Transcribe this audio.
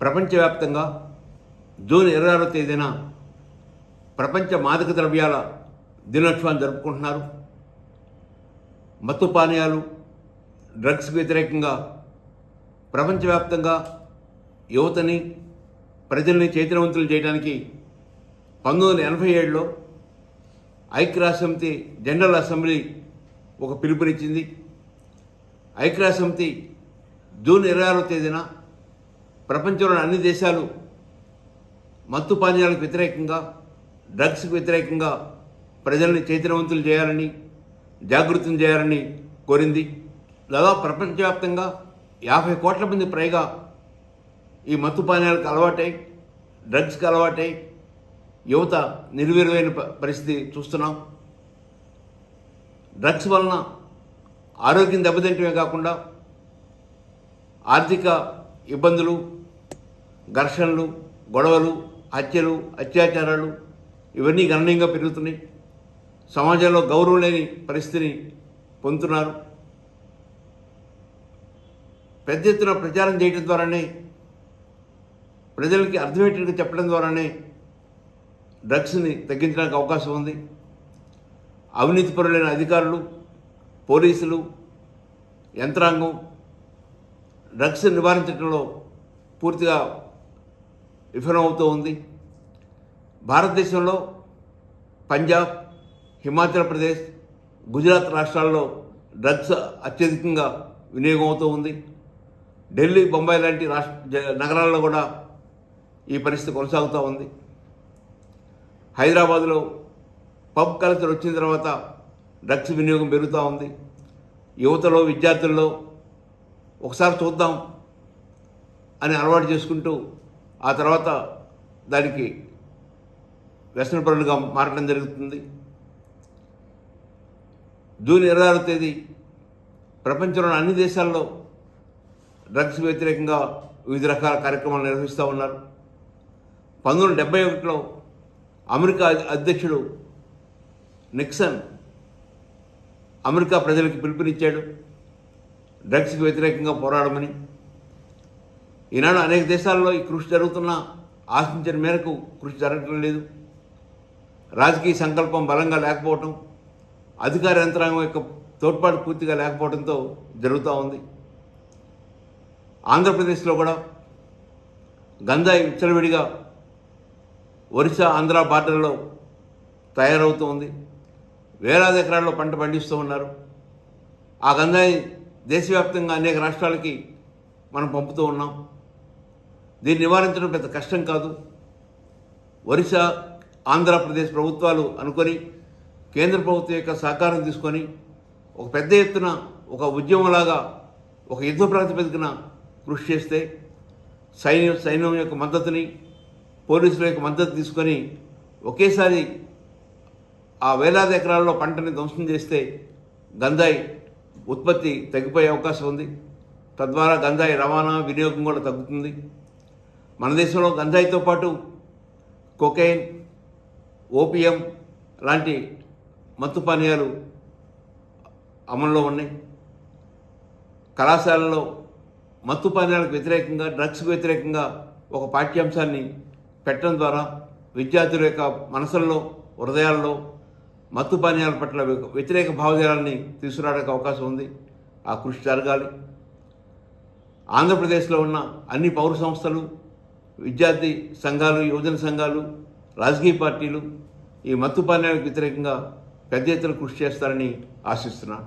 ప్రపంచవ్యాప్తంగా జూన్ ఇరవై ఆరో తేదీన ప్రపంచ మాదక ద్రవ్యాల దినోత్సవాన్ని జరుపుకుంటున్నారు. మత్తు పానీయాలు డ్రగ్స్కు వ్యతిరేకంగా ప్రపంచవ్యాప్తంగా యువతని ప్రజల్ని చైతన్యవంతులు చేయడానికి పంతొమ్మిది వందల ఎనభై ఏడులో ఐక్యరాజ్య జనరల్ అసెంబ్లీ ఒక పిలుపునిచ్చింది. ఐక్యరాజ్య జూన్ ఇరవై ఆరో తేదీన ప్రపంచంలోని అన్ని దేశాలు మత్తు పానీయాలకు వ్యతిరేకంగా డ్రగ్స్కి వ్యతిరేకంగా ప్రజల్ని చైతన్యవంతులు చేయాలని జాగృతం చేయాలని కోరింది. దాదాపు ప్రపంచవ్యాప్తంగా యాభై కోట్ల మంది పైగా ఈ మత్తు పానీయాలకు అలవాటై డ్రగ్స్కి అలవాటై యువత నిర్వీర్యమైన ప- పరిస్థితి చూస్తున్నాం. డ్రగ్స్ వలన ఆరోగ్యం దెబ్బతింటమే కాకుండా ఆర్థిక ఇబ్బందులు ఘర్షణలు గొడవలు హత్యలు అత్యాచారాలు ఇవన్నీ గణనీయంగా పెరుగుతున్నాయి. సమాజంలో గౌరవం లేని పరిస్థితిని పొందుతున్నారు. పెద్ద ఎత్తున ప్రచారం చేయడం ద్వారానే ప్రజలకి అర్థమయ్యేటట్టుగా చెప్పడం ద్వారానే డ్రగ్స్ని తగ్గించడానికి అవకాశం ఉంది. అవినీతిపరులైన అధికారులు పోలీసులు యంత్రాంగం డ్రగ్స్ నివారించడంలో పూర్తిగా విఫలమవుతూ ఉంది. భారతదేశంలో పంజాబ్ హిమాచల్ ప్రదేశ్ గుజరాత్ రాష్ట్రాల్లో డ్రగ్స్ అత్యధికంగా వినియోగం అవుతూ ఉంది. ఢిల్లీ బొంబాయి లాంటి రాష్ట్ర నగరాల్లో కూడా ఈ పరిస్థితి కొనసాగుతూ ఉంది. హైదరాబాద్లో పబ్ కల్చర్ వచ్చిన తర్వాత డ్రగ్స్ వినియోగం పెరుగుతూ ఉంది. యువతలో విద్యార్థుల్లో ఒకసారి చూద్దాం అని అలవాటు చేసుకుంటూ ఆ తర్వాత దానికి వ్యసనపరులుగా మారడం జరుగుతుంది. జూన్ ఇరవై ఆరో తేదీ ప్రపంచంలోని అన్ని దేశాల్లో డ్రగ్స్ వ్యతిరేకంగా వివిధ రకాల కార్యక్రమాలు నిర్వహిస్తూ ఉన్నారు. పంతొమ్మిది వందల డెబ్బై ఒకటిలో అమెరికా అధ్యక్షుడు నిక్సన్ అమెరికా ప్రజలకు పిలుపునిచ్చాడు. డ్రగ్స్కి వ్యతిరేకంగా పోరాడమని. ఈనాడు అనేక దేశాల్లో ఈ కృషి జరుగుతున్నా ఆశించిన మేరకు కృషి జరగటం లేదు. రాజకీయ సంకల్పం బలంగా లేకపోవటం అధికార యంత్రాంగం యొక్క తోడ్పాటు పూర్తిగా లేకపోవడంతో జరుగుతూ ఉంది. ఆంధ్రప్రదేశ్లో కూడా గంజాయి విచ్చలవిడిగా ఒరిస్సా ఆంధ్ర బార్డర్లో తయారవుతూ ఉంది వేలాది ఎకరాల్లో పంట పండిస్తూ ఉన్నారు. ఆ గంధాన్ని దేశవ్యాప్తంగా అనేక రాష్ట్రాలకి మనం పంపుతూ ఉన్నాం. దీన్ని నివారించడం పెద్ద కష్టం కాదు. ఒరిస్సా ఆంధ్రప్రదేశ్ ప్రభుత్వాలు అనుకొని కేంద్ర ప్రభుత్వం యొక్క సహకారం తీసుకొని ఒక పెద్ద ఎత్తున ఒక ఉద్యమంలాగా ఒక యుద్ధ ప్రాతిపదికన కృషి చేస్తే సైన్యం సైన్యం యొక్క మద్దతుని పోలీసుల యొక్క మద్దతు తీసుకొని ఒకేసారి ఆ వేలాది ఎకరాల్లో పంటని ధ్వంసం చేస్తే గంజాయి ఉత్పత్తి తగ్గిపోయే అవకాశం ఉంది. తద్వారా గంజాయి రవాణా వినియోగం కూడా తగ్గుతుంది. మన దేశంలో గంజాయితో పాటు కొకైన్ ఓపియం లాంటి మత్తు పానీయాలు అమల్లో ఉన్నాయి. కళాశాలలో మత్తు పానీయాలకు వ్యతిరేకంగా డ్రగ్స్కు వ్యతిరేకంగా ఒక పాఠ్యాంశాన్ని పెట్టడం ద్వారా విద్యార్థుల యొక్క మనసుల్లో హృదయాల్లో మత్తు పానీయాల పట్ల వ్యతిరేక భావజాలాన్ని తీసుకురావడానికి అవకాశం ఉంది. ఆ కృషి జరగాలి. ఆంధ్రప్రదేశ్లో ఉన్న అన్ని పౌర సంస్థలు విద్యార్థి సంఘాలు యువజన సంఘాలు రాజకీయ పార్టీలు ఈ మత్తు పానీయాలకు వ్యతిరేకంగా పెద్ద ఎత్తున కృషి చేస్తారని ఆశిస్తున్నాను.